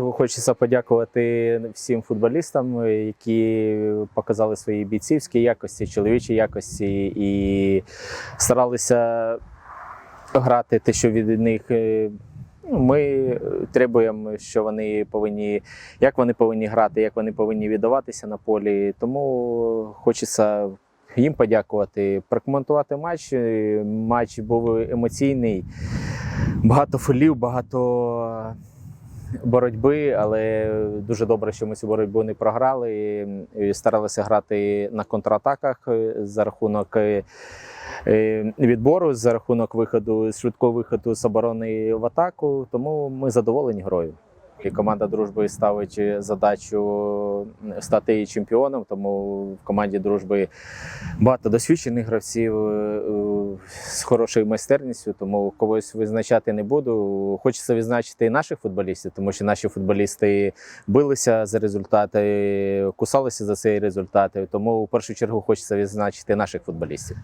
Хочеться подякувати всім футболістам, які показали свої бійцівські якості, чоловічі якості і старалися грати те, що від них. е, ну, Ми требуємо, що вони повинні, як вони повинні грати, як вони повинні віддаватися на полі. Тому хочеться їм подякувати, прокоментувати матч. Е, Матч був емоційний, багато фолів, багато боротьби, але дуже добре, що ми цю боротьбу не програли. І старалися грати на контратаках е, за рахунок е, е, відбору, за рахунок виходу, швидкого виходу з оборони в атаку. Тому ми задоволені грою. І команда дружби ставить задачу стати чемпіоном, тому в команді дружби багато досвідчених гравців е, з хорошою майстерністю, тому когось визначати не буду. Хочеться відзначити і наших футболістів, тому що наші футболісти билися за результати, кусалися за цей результат. Тому в першу чергу хочеться відзначити наших футболістів.